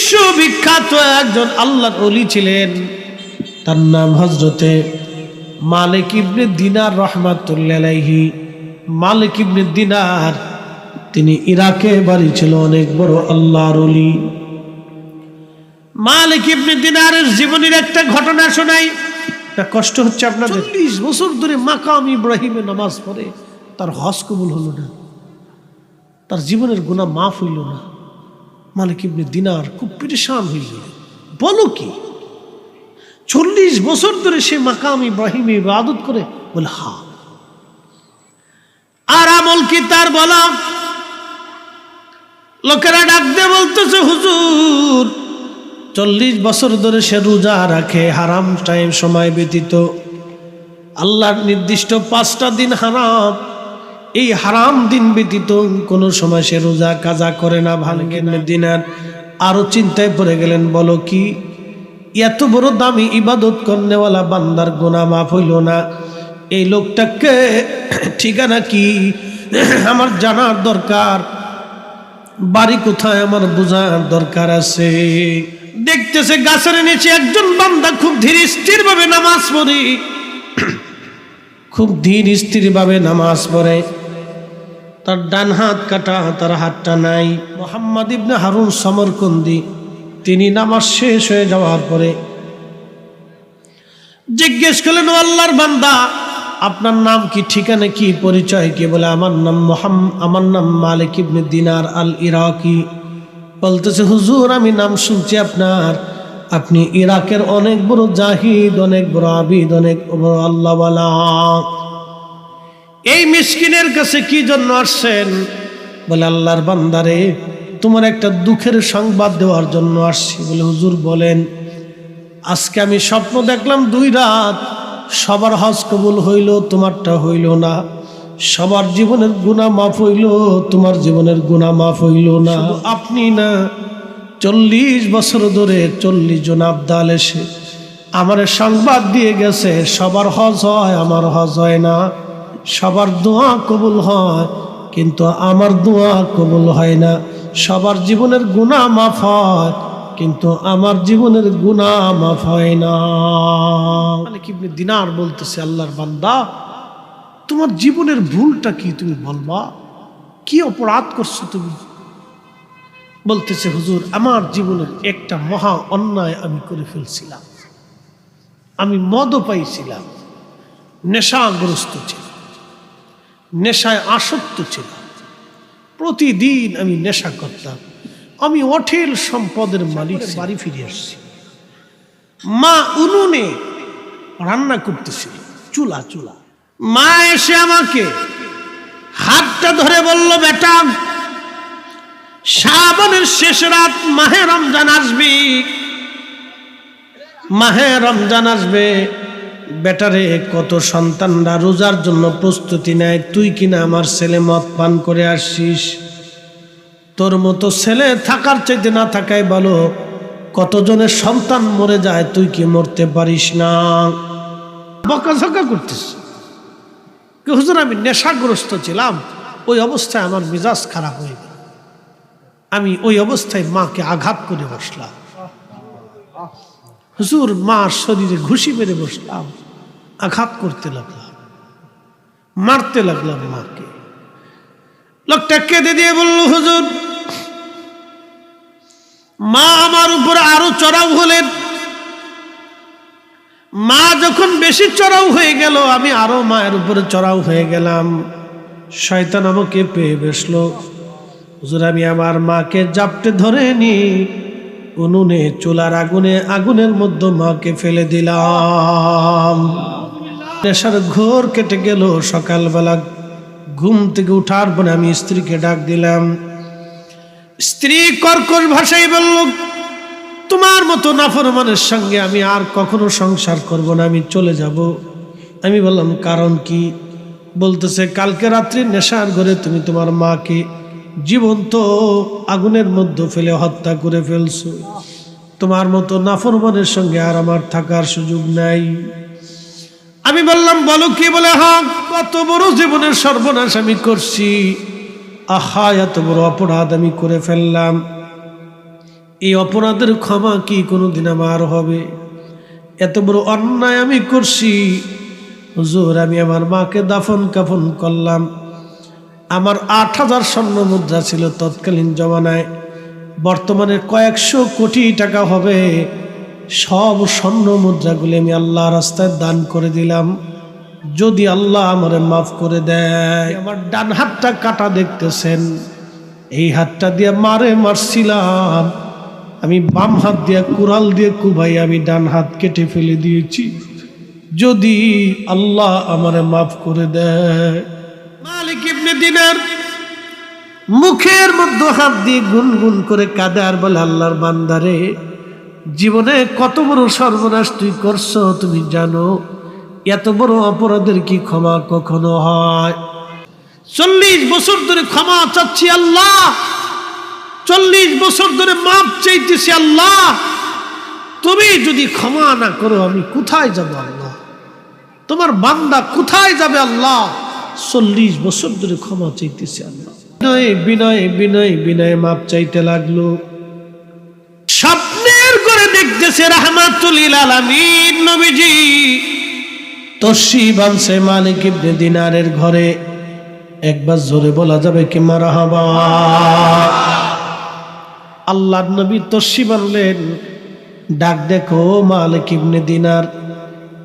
বিশ্ববিখ্যাত একজন আল্লাহর অলি ছিলেন। তার নাম হজরতে মালিক ইবনে দিনার রহমাতুল্লাহি মালিক ইবনে দিনার, তিনি ইরাকে বাড়ি ছিল অনেক বড় আল্লাহর অলি মালিক ইবনে দিনারের জীবনের একটা ঘটনা শোনাই। কষ্ট হচ্ছে আপনাদের। চল্লিশ বছর ধরে মাকাম ইব্রাহিমে নামাজ পড়ে, তার হজ কবুল হলো না। তার জীবনের গুণা মাফ হইল না। মালিক ইবনে দিনার খুব পরেশান হইল বলো কি? চল্লিশ বছর ধরে সে মাকাম ইব্রাহিমে ইবাদত করে, বলে, হা। আর আমল কি তার বলা? লোকেরা ডাকতে বলতেছে, হুজুর, চল্লিশ বছর ধরে সে রোজা রাখে, হারাম টাইম সময় ব্যতীত। আল্লাহর নির্দিষ্ট পাঁচটা দিন হারাম এই হারাম দিন ব্যতীত কোনো সময় সে রোজা কাজা করে না ভালো দিনার আরও চিন্তায় পড়ে গেলেন, বলো কি, এত বড় দামি ইবাদত করনেওয়ালা বান্দার গোনা মাফ হইল না। এই লোকটাকে ঠিকানা কি? আমার জানার দরকার। বাড়ি কোথায় আমার বোঝার দরকার আছে। দেখতেছে গাছের নিচে একজন বান্দা খুব ধীর স্থির ভাবে নামাজ পড়ি। খুব ধীর স্থির ভাবে নামাজ পড়ে। তার ডান হাত কাটা, তার হাতটা নাই। মোহাম্মদ ইবনে হারুন সমরকন্দি, তিনি নামাজ শেষ হয়ে যাওয়ার পরে জিজ্ঞেস করলেন আল্লাহর বান্দা, আপনার নাম কি, ঠিকানা কি, পরিচয় কি? বলে, আমার নাম মোহাম আমার নাম মালিক ইবনে দিনার আল ইরাকি বলতেছে, হুজুর, আমি নাম শুনছি আপনার। আপনি ইরাকের অনেক বড় জাহিদ, অনেক বড় আবিদ, অনেক বড় আল্লাহওয়ালা। এই মিসকিনের কাছে কি জন্য আসছেন? বলে, আল্লাহর বান্দারে, তোমার একটা দুঃখের সংবাদ দেওয়ার জন্য আসছি। বলে, হুজুর বলেন, আজকে আমি স্বপ্ন দেখলাম দুই রাত, সবার হজ কবুল হইল, তোমারটা হইল না। সবার জীবনের গুণা মাফ হইল, তোমার জীবনের গুণা মাফ হইল না। আপনি না, চল্লিশ বছর ধরে চল্লিশ জন আবদাল এসে আমার সংবাদ দিয়ে গেছে, সবার হজ হয়, আমার হজ হয় না। সবার দোয়া কবুল হয়, কিন্তু আমার দোয়া কবুল হয় না। সবার জীবনের গুণা মাফ হয়, কিন্তু আমার জীবনের গুণা মাফ হয় না। ইবনে দিনার বলতেছে, আল্লাহর বান্দা, তোমার জীবনের ভুলটা কি তুমি বলবা? কি অপরাধ করছ তুমি? বলতেছে, হুজুর, আমার জীবনের একটা মহা অন্যায় আমি করে ফেলছিলাম। আমি মদও পাইছিলাম, নেশাগ্রস্ত ছিল নেশায় আসক্ত ছিল। প্রতিদিন আমি নেশা করতাম। আমি অঠেল সম্পদের মালিক বাড়ি ফিরে আসছি। মা উনুনে রান্না করতেছিল। চুলা চুলা। মা এসে আমাকে হাতটা ধরে বলল বেটা শ্রাবণের শেষ রাত মাহে রমজান আসবি। মাহে রমজান আসবে। বেটারে, কত সন্তানরা রোজার জন্য প্রস্তুতি নেয়, তুই কিনা আমার ছেলে মদ পান করে আসছিস? তোর মতো ছেলে থাকার চাইতে না থাকাই ভালো কতজনের সন্তান মরে যায় তুই কি মরতে পারিস না? বকাঝকা করতিস। হুজুর, আমি নেশাগ্রস্ত ছিলাম, ওই অবস্থায় আমার মেজাজ খারাপ হয়ে গেল। আমি ওই অবস্থায় মাকে আঘাত করে বসলাম। হুজুর, মা শরীরে ঘুষি মেরে বসলাম। আঘাত করতে লাগলাম, মারতে লাগলাম মাকে। লোকটা কেঁদে দিয়ে বলল, হুজুর, মা আমার উপর আরও চড়াও হলেন। মা যখন বেশি চড়াও হয়ে গেল, আমি আরও মায়ের উপরে চড়াও হয়ে গেলাম। শয়তান আমাকে পেয়ে বসল। হুজুর, আমি আমার মাকে জাপটে ধরে নি উনুনে, চুলার আগুনে, আগুনের মধ্যে মাকে ফেলে দিলাম। নেশার ঘোর কেটে গেল সকালবেলা। ঘুম থেকে উঠার পরে আমি স্ত্রীকে ডাক দিলাম, স্ত্রী, কর্কশ ভাষায় বলল, তোমার মতো নাফরমানের সঙ্গে আমি আর কখনো সংসার করব না, আমি চলে যাব। আমি বললাম, কারণ কি? বলতেছে, কালকে রাত্রি নেশার ঘরে তুমি তোমার মাকে জীবন্ত আগুনের মধ্যে ফেলে হত্যা করে ফেলছো। তোমার মতো নাফরমানের সঙ্গে আর আমার থাকার সুযোগ নাই। আমি বললাম, বলো কি বলে, হা, কত বড় জীবনের সর্বনাশ আমি করছি। আহা, এত বড় অপরাধ আমি করে ফেললাম। এই অপরাধের ক্ষমা কি কোনোদিন আমার হবে? এত বড় অন্যায় আমি করছি। হুজুর, আমি আমার মাকে দাফন কাফন করলাম। আমার আট হাজার স্বর্ণ মুদ্রা ছিল তৎকালীন জমানায়। বর্তমানে কয়েকশো কোটি টাকা হবে। সব স্বর্ণ মুদ্রাগুলি আমি আল্লাহ রাস্তায় দান করে দিলাম। যদি আল্লাহ আমারে মাফ করে দেয়, আমার ডান হাতটা কাটা দেখতেছেন, এই হাতটা দিয়ে মারে মারছিলাম। আমি বাম হাত দিয়ে কুড়াল দিয়ে কুবাই আমি ডান হাত কেটে ফেলে দিয়েছি। যদি আল্লাহ আমারে মাফ করে দেয়। দিনার মুখের মধ্যে হাত দিয়ে গুনগুন করে কাঁদে আর বলে, আল্লাহর বান্দারে জীবনে কত বড় সর্বনাশ তুই করছ, তুমি জানো? এত বড় অপরাধের কি ক্ষমা কখনো হয়? চল্লিশ বছর ধরে ক্ষমা চাচ্ছি আল্লাহ। চল্লিশ বছর ধরে মাপ চাইতেছি আল্লাহ। তুমি যদি ক্ষমা না করো, আমি কোথায় যাব আল্লাহ? তোমার বান্দা কোথায় যাবে আল্লাহ? চল্লিশ বছর ধরে ক্ষমা চাইতেছি আল্লাহ। বিনয় বিনয় বিনয় বিনয় মাপ চাইতে লাগল। করে দেখতেছে রহমাতুলিল আলামিন, নবীজি। তসি বানছে মালিক ইবনে দিনারের ঘরে। একবার জোরে বলা যাবে কি মারা হবা আল্লাহর নবী তসি বানলেন ডাক দেখো, মালিক ইবনে দিনার,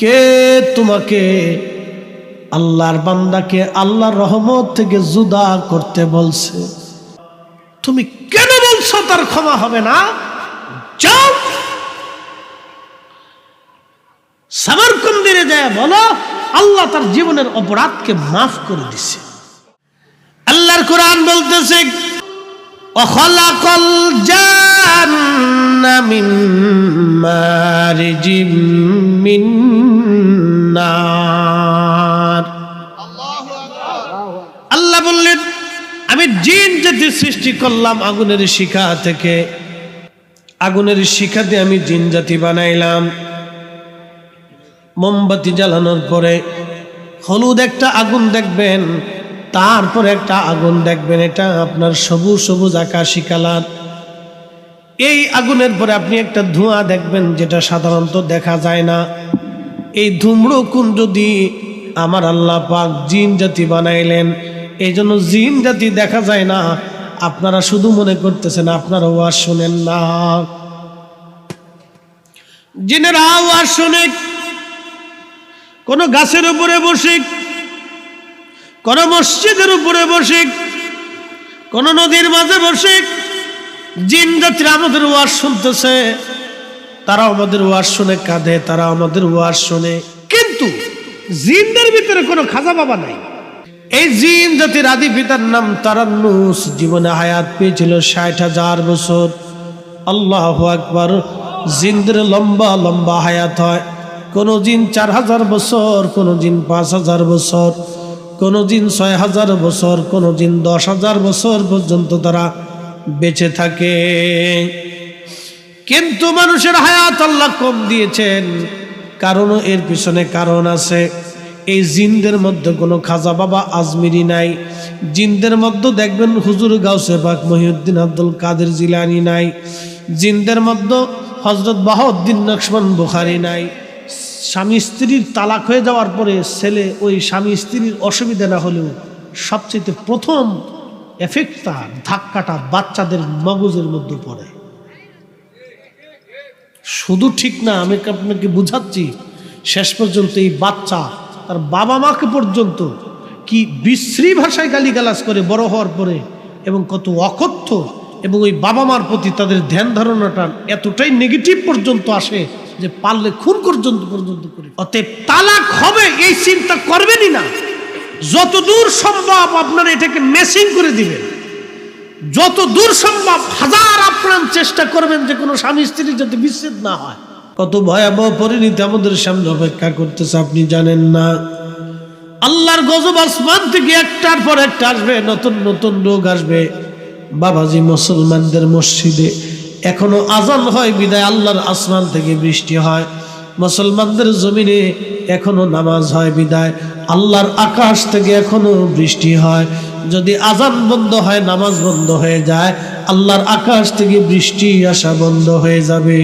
কে তোমাকে আল্লাহর বান্দাকে আল্লাহর রহমত থেকে জুদা করতে বলছে? তুমি কেন বলছো, তার ক্ষমা হবে না? যাও সামারকন্দিরে যায় বলো, আল্লাহ তার জীবনের অপরাধকে মাফ করে দিছে। আল্লাহর কোরআন বলতেছে, অখলাকল জান্নামিন মারিজিম মিন নার। আল্লাহ বললেন, আমি জিন জাতি সৃষ্টি করলাম আগুনের শিখা থেকে। আগুনের শিখাতে আমি জিন জাতি বানাইলাম। মোমবাতি জ্বালানোর পরে হলুদ একটা আগুন দেখবেন, তারপর একটা আগুন দেখবেন, এটা আপনার সবুজ সবুজ আকাশি কালার। এই আগুনের পরে আপনি একটা ধোঁয়া দেখবেন, যেটা সাধারণত দেখা যায় না। এই ধুমড়ো কুঞ্জ দিয়ে আমার আল্লাহ পাক জিন জাতি বানাইলেন, এই জন্য জিন জাতি দেখা যায় না। আপনারা শুধু মনে করতেছেন, আপনার ওয়াজ শোনেন না। জিনেরা ওয়াজ শোনে কোনো গাছের উপরে বসে কোন মসজিদের উপরে বসে কোন নদীর মাঝে বসে জিন জাতিরা আমাদের ওয়াজ শুনতেছে, তারা আমাদের ওয়াজ শুনে কাঁদে, তারা আমাদের ওয়াজ শুনে। কিন্তু জিনদের ভিতরে কোনো খাজা বাবা নাই। এই জিন জাতির আদি পিতার নাম তারান্নুস। জীবনে হায়াত পেয়েছিল ষাট হাজার বছর। আল্লাহ আকবার। জিনদের লম্বা লম্বা হায়াত হয়। কোনো দিন চার হাজার বছর, কোনো দিন পাঁচ হাজার বছর, কোনো দিন ছয় হাজার বছর, কোনো দিন দশ হাজার বছর পর্যন্ত তারা বেঁচে থাকে। কিন্তু মানুষের হায়াত আল্লাহ কম দিয়েছেন। কারণও এর পিছনে কারণ আছে। এই জিনদের মধ্যে কোনো খাজা বাবা আজমিরি নাই। জিনদের মধ্যে দেখবেন হুজুর গাউসে পাক মহিউদ্দিন আব্দুল কাদের জিলানি নাই। জিনদের মধ্যে হজরত বাহাউদ্দিন নকশমান বুখারি নাই। স্বামী স্ত্রীর তালাক হয়ে যাওয়ার পরে ছেলে ওই স্বামী স্ত্রীর অসুবিধা না হলেও সবচেয়ে প্রথম এফেক্টটা ধাক্কাটা বাচ্চাদের মগজের মধ্যে পড়ে। শুধু ঠিক না, আমি আপনাকে বুঝাচ্ছি, শেষ পর্যন্ত এই বাচ্চা তার বাবা মাকে পর্যন্ত কি বিশ্রী ভাষায় গালিগালাজ করে বড় হওয়ার পরে এবং কত অকথ্য এবং ওই বাবা মার প্রতি তাদের ধ্যান ধারণাটা এতটাই নেগেটিভ পর্যন্ত আসে যে পারলে খুন পর্যন্ত পর্যন্ত করে। অতএব তালাক হবে এই চিন্তা করবেনই না। যত দূর সম্ভব আপনারা এটাকে মেসিং করে দিবেন। যত দূর সম্ভব হাজার আপ্রাণ চেষ্টা করবেন যে কোনো স্বামী স্ত্রী যাতে বিচ্ছেদ না হয়। কত ভয়াবহ পরিণতি আমাদের সামনে অপেক্ষা করতেছে আপনি জানেন না। আল্লাহর গজব আসমান থেকে একটার পর একটা আসবে নতুন নতুন রোগ আসবে। বাবাজি মুসলমানদের মসজিদে এখনও আজান হয়, বিদায় আল্লাহর আসমান থেকে বৃষ্টি হয়। মুসলমানদের জমিনে এখনও নামাজ হয়, বিদায়। আল্লাহর আকাশ থেকে এখনও বৃষ্টি হয়। যদি আজান বন্ধ হয়, নামাজ বন্ধ হয়ে যায়, আল্লাহর আকাশ থেকে বৃষ্টি আসা বন্ধ হয়ে যাবে।